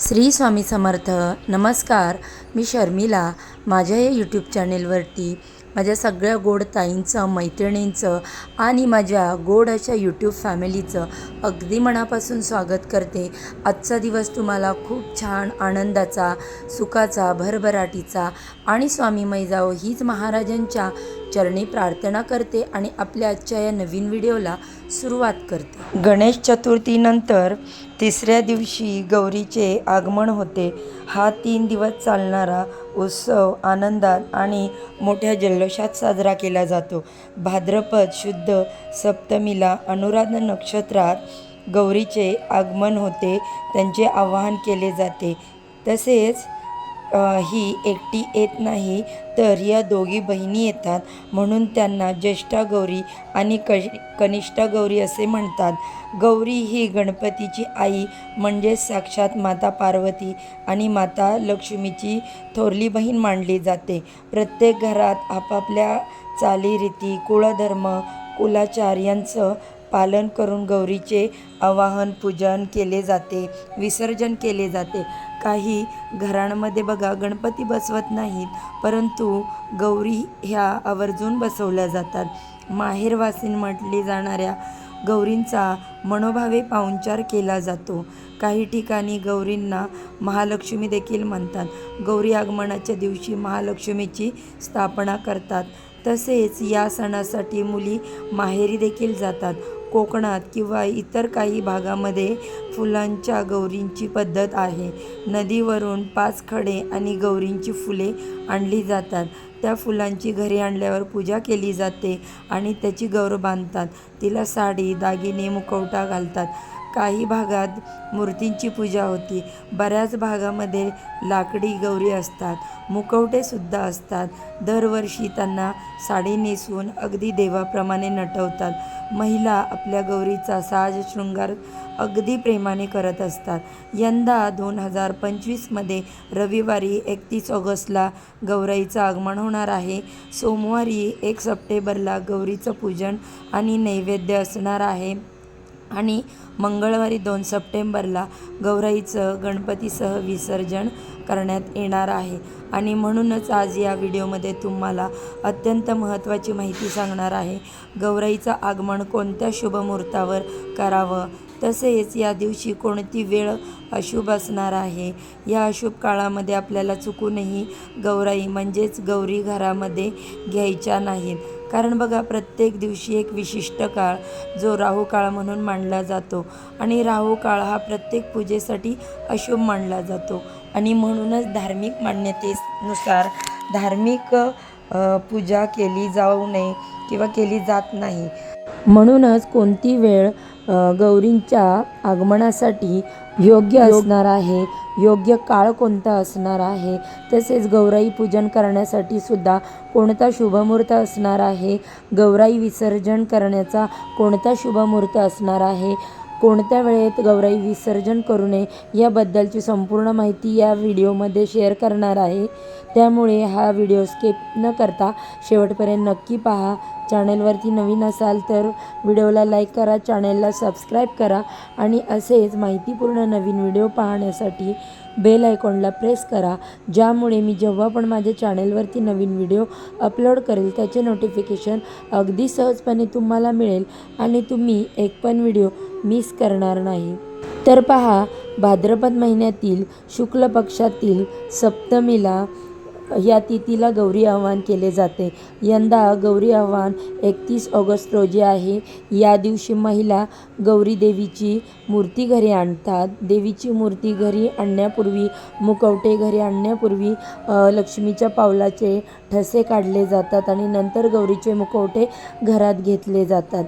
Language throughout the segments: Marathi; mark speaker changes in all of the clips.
Speaker 1: श्री स्वामी समर्थ नमस्कार. मी शर्मिला. माझ्या या यूट्यूब चॅनेलवरती माझ्या सगळ्या गोड ताईंचं मैत्रिणींचं आणि माझ्या गोड अशा यूट्यूब फॅमिलीचं अगदी मनापासून स्वागत करते. आजचा दिवस तुम्हाला खूप छान आनंदाचा सुखाचा भरभराटीचा आणि स्वामीमय मैजाव हीच महाराजांच्या चरणी प्रार्थना करते आणि आपल्या आजच्या या नवीन व्हिडिओला सुरुवात करते. गणेश चतुर्थीनंतर तिसऱ्या दिवशी गौरीचे आगमन होते. हा तीन दिवस चालणारा उत्सव आनंदात आणि मोठ्या जल्लोषात साजरा केला जातो. भाद्रपद शुद्ध सप्तमीला अनुराधा नक्षत्रात गौरीचे आगमन होते. त्यांचे आवाहन केले जाते. तसेच ही एकटी येत नाही तर या दोघी बहिणी येतात म्हणून त्यांना ज्येष्ठा गौरी आणि कश कनिष्ठा गौरी असे म्हणतात. गौरी ही गणपतीची आई म्हणजेच साक्षात माता पार्वती आणि माता लक्ष्मीची थोरली बहीण मानली जाते. प्रत्येक घरात आपापल्या चालीरीती कुळधर्म कुलाचार यांचं पालन करून गौरीचे आवाहन पूजन केले जाते विसर्जन केले जाते. काही घरांमध्ये बघा गणपती बसवत नाहीत परंतु गौरी ह्या आवर्जून बसवल्या जातात. माहेरवासीन म्हटली जाणाऱ्या गौरींचा मनोभावे पाहुणचार केला जातो. काही ठिकाणी गौरींना महालक्ष्मी देखील म्हणतात. गौरी आगमनाच्या दिवशी महालक्ष्मीची स्थापना करतात. तसेच या सणासाठी मुली माहेरी देखील जातात. कोकणात किंवा इतर काही भागामध्ये फुलांच्या गौरींची पद्धत आहे. नदीवरून पाच खडे आणि गौरींची फुले आणली जातात. त्या फुलांची घरी आणल्यावर पूजा केली जाते आणि त्याची गौर बांधतात. तिला साडी दागिने मुखवटा घालतात. काही भागात मूर्तींची पूजा होती. बऱ्याच भागामध्ये लाकडी गौरी असतात. मुखवटेसुद्धा असतात. दरवर्षी त्यांना साडी नेसून अगदी देवाप्रमाणे नटवतात. महिला आपल्या गौरीचा साज शृंगार अगदी प्रेमाने करत असतात. यंदा दोन हजार पंचवीसमध्ये रविवारी एकतीस ऑगस्टला गौराईचं आगमन होणार आहे. सोमवारी एक सप्टेंबरला गौरीचं पूजन आणि नैवेद्य असणार आहे. आणि मंगळवारी दोन सप्टेंबरला गौराईचं गणपतीसह विसर्जन करण्यात येणार आहे. आणि म्हणूनच आज या व्हिडिओमध्ये तुम्हाला अत्यंत महत्त्वाची माहिती सांगणार आहे. गौराईचं आगमन कोणत्या शुभमुहूर्तावर करावं? तसेच या दिवशी कोणती वेळ अशुभ असणार आहे? या अशुभ काळामध्ये आपल्याला चुकूनही गौराई म्हणजेच गौरी घरामध्ये घ्यायच्या नाहीत. कारण बघा प्रत्येक दिवशी एक विशिष्ट काळ जो राहू काळ म्हणून मानला जातो. आणि राहू काळ हा प्रत्येक पूजेसाठी अशुभ मानला जातो. आणि म्हणूनच धार्मिक मान्यतेनुसार धार्मिक पूजा केली जाऊ नये किंवा केली जात नाही. म्हणूनच कोणती वेळ गौरींच्या आगमनासाठी योग्य असणार आहे. योग्य काळ कोणता असणार आहे? तसेच गौराई पूजन करण्यासाठी सुद्धा कोणता शुभमुहूर्त असणार आहे? गौराई विसर्जन करण्याचा कोणता शुभमुहूर्त असणार आहे? कोणत्या वेळेत गौराई विसर्जन करू नये याबद्दलची संपूर्ण माहिती या व्हिडिओमध्ये शेअर करणार आहे. त्यामुळे हा व्हिडिओ स्किप न करता शेवटपर्यंत नक्की पहा. चॅनलवरती नवीन असाल तर व्हिडिओला लाईक करा चॅनलला सबस्क्राईब करा आणि असेच माहितीपूर्ण नवीन व्हिडिओ पाहण्यासाठी बेल आयकॉनला प्रेस करा. ज्यामुळे मी जेव्हा पण माझ्या चॅनलवरती नवीन व्हिडिओ अपलोड करेल त्याचे नोटिफिकेशन अगदी सहजपणे तुम्हाला मिळेल आणि तुम्ही एक पण व्हिडिओ मिस करणार नाही. तर पहा भाद्रपद महिन्यातील शुक्ल पक्षातील सप्तमीला या तिथीला गौरी आव्हान केले जाते. यंदा गौरी आव्हान एकतीस ऑगस्ट रोजी आहे. या दिवशी महिला गौरी देवीची मूर्ती घरी आणतात. देवीची मूर्ती घरी आणण्यापूर्वी मुखवटे घरी आणण्यापूर्वी लक्ष्मीच्या पावलाचे ठसे काढले जातात आणि नंतर गौरीचे मुखवटे घरात घेतले जातात.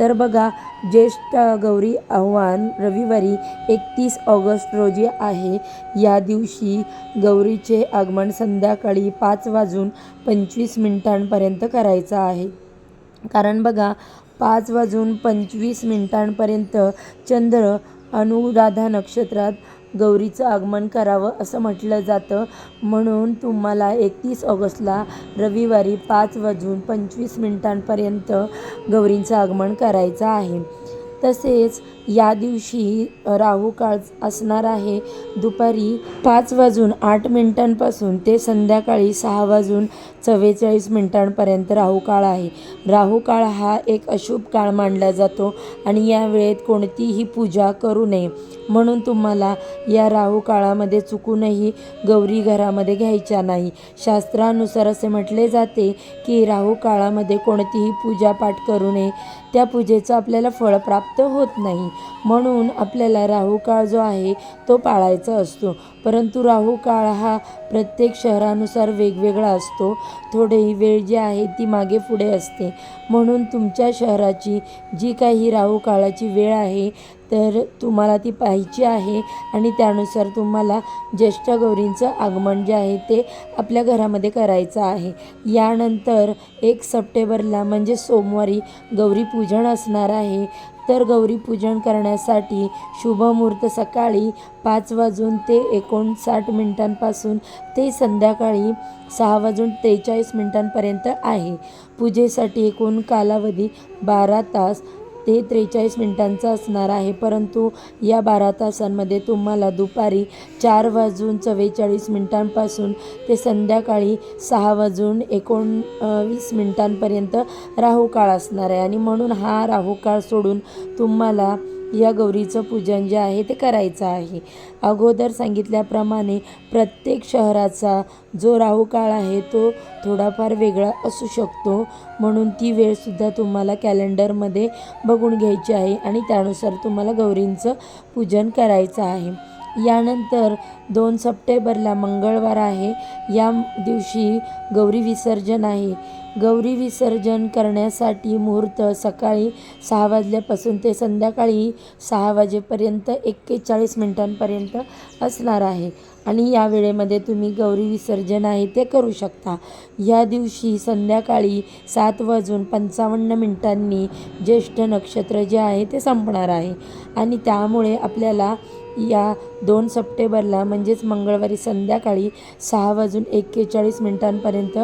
Speaker 1: तर बघा ज्येष्ठ गौरी आव्हान रविवारी एकतीस ऑगस्ट रोजी आहे. या दिवशी गौरीचे आगमन संध्याकाळी पाच वाजून पंचवीस मिनिटांपर्यंत करायचं आहे. कारण बघा पाच वाजून पंचवीस मिनिटांपर्यंत चंद्र अनुराधा नक्षत्रात गौरीचं आगमन करावं असं म्हटलं जातं. म्हणून तुम्हाला एकतीस ऑगस्टला रविवारी पाच वाजून पंचवीस मिनिटांपर्यंत गौरींचं आगमन करायचं आहे. तसेच या दिवशी राहूकाळ असणार आहे. दुपारी पाच वाजून आठ मिनिटांपासून ते संध्याकाळी सहा वाजून चव्वेचाळीस मिनिटांपर्यंत राहू काळ आहे. राहू काळ हा एक अशुभ काळ मानला जातो आणि या वेळेत कोणतीही पूजा करू नये. म्हणून तुम्हाला या राहू काळामध्ये चुकूनही गौरी घरामध्ये घ्यायच्या नाही. शास्त्रानुसार असे म्हटले जाते की राहू काळामध्ये कोणतीही पूजापाठ करू नये. त्या पूजेचं आपल्याला फळ प्राप्त होत नाही. म्हणून आपल्याला राहू काळ जो आहे तो पाळायचा असतो. परंतु राहू काळ हा प्रत्येक शहरानुसार वेगवेगळा असतो. थोडी वेळ जी आहे ती मागे पुढे असते. म्हणून तुमच्या शहराची जी काही राहू काळाची वेळ आहे तर तुम्हाला ती पाहायची आहे आणि त्यानुसार तुम्हाला ज्येष्ठ गौरींचं आगमन जे आहे ते आपल्या घरामध्ये करायचं आहे. यानंतर एक सप्टेंबरला म्हणजे सोमवारी गौरी पूजन असणार आहे. तर गौरीपूजन करण्यासाठी शुभमुहूर्त सकाळी पाच वाजून ते एकोणसाठ मिनिटांपासून ते संध्याकाळी सहा वाजून त्रेचाळीस मिनिटांपर्यंत आहे. पूजेसाठी एकूण कालावधी बारा तास ते त्रेचाळीस मिनिटांचा असणार आहे. परंतु या बारा तासांमध्ये तुम्हाला दुपारी चार वाजून चव्वेचाळीस मिनिटांपासून ते संध्याकाळी सहा वाजून एकोण वीस मिनिटांपर्यंत राहू काळ असणार आहे. आणि म्हणून हा राहू काळ सोडून तुम्हाला या गौरीचं पूजन जे आहे ते करायचं आहे. अगोदर सांगितल्याप्रमाणे प्रत्येक शहराचा जो राहू काळ आहे तो थोडाफार वेगळा असू शकतो. म्हणून ती वेळसुद्धा तुम्हाला कॅलेंडरमध्ये बघून घ्यायची आहे आणि त्यानुसार तुम्हाला गौरींचं पूजन करायचं आहे. यानंतर दोन सप्टेंबरला मंगळवार आहे. या दिवशी गौरी विसर्जन आहे. गौरी विसर्जन करण्यासाठी मुहूर्त सकाळी सहा वाजल्यापासून ते संध्याकाळी सहा वाजेपर्यंत एक्केचाळीस मिनिटांपर्यंत असणार आहे. आणि या वेळेमध्ये तुम्ही गौरी विसर्जन आहे ते करू शकता. या दिवशी संध्याकाळी सात वाजून पंचावन्न मिनिटांनी ज्येष्ठ नक्षत्र जे आहे ते संपणार आहे. आणि त्यामुळे आपल्याला या दोन सप्टेंबरला म्हणजेच मंगळवारी संध्याकाळी सहा वाजून एक्केचाळीस मिनिटांपर्यंत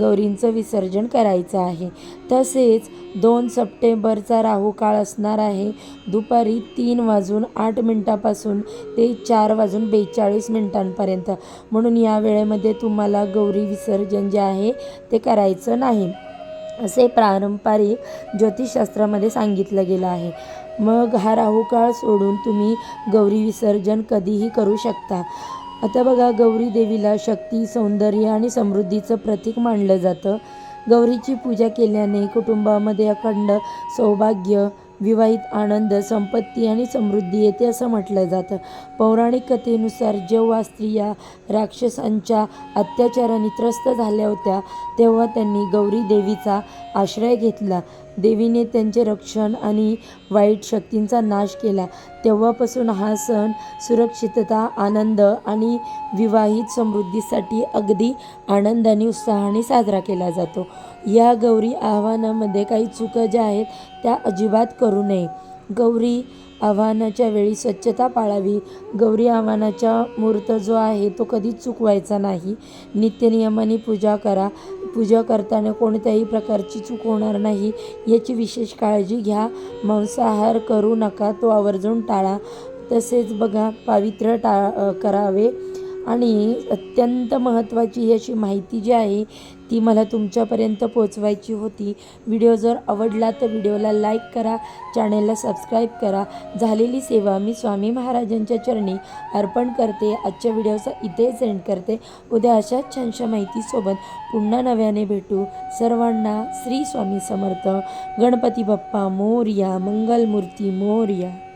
Speaker 1: गौरींचं विसर्जन करायचं आहे. तसेच दोन सप्टेंबरचा राहू काळ असणार आहे. दुपारी तीन वाजून आठ मिनटापासून ते चार वाजून बेचाळीस मिनटांपर्यंत. म्हणून या वेळेमध्ये तुम्हाला गौरी विसर्जन जे आहे ते करायचं नाही. असे पारंपरिक ज्योतिषशास्त्रामध्ये सांगितलं गेलं आहे. मग हा राहू काळ सोडून तुम्ही गौरी विसर्जन कधीही करू शकता. आता बघा गौरी देवीला शक्ती सौंदर्य आणि समृद्धीचं प्रतीक मानलं जातं. गौरीची पूजा केल्याने कुटुंबामध्ये अखंड सौभाग्य विवाहित आनंद संपत्ती आणि समृद्धी येते असं म्हटलं जातं. पौराणिक कथेनुसार जेव्हा स्त्रिया राक्षसांच्या अत्याचाराने त्रस्त झाल्या होत्या तेव्हा त्यांनी गौरी देवीचा आश्रय घेतला. देवीने त्यांचे रक्षण आणि वाईट शक्तींचा नाश केला. तेव्हापासून हा सण सुरक्षितता आनंद आणि विवाहित समृद्धीसाठी अगदी आनंदाने उत्साहाने साजरा केला जातो. या गौरी आव्हानामध्ये काही चुका ज्या आहेत त्या अजिबात करू नये. गौरी आव्हानाच्या वेळी स्वच्छता पाळावी. गौरी आव्हानाच्या मूर्त जो आहे तो कधीच चुकवायचा नाही. नित्यनियमाने पूजा करा. पूजा करताना कोणत्याही प्रकारची चूक होणार नाही. याची विशेष काळजी घ्या. मांसाहार करू नका. तो आवर्जून टाळा. तसेच बघा पावित्र्य टाळ करावे. आणि अत्यंत महत्त्वाची ही अशी माहिती जी आहे ती मला तुमच्यापर्यंत पोचवायची होती. व्हिडिओ जर आवडला तर व्हिडिओला लाईक करा चॅनेलला सबस्क्राईब करा. झालेली सेवा मी स्वामी महाराजांच्या चरणी अर्पण करते. आजच्या व्हिडिओचा इथे सेंड करते. उद्या अशाच छानशा माहितीसोबत पुन्हा नव्याने भेटू. सर्वांना श्री स्वामी समर्थ. गणपती बाप्पा मोर्या मंगलमूर्ती मोर्या.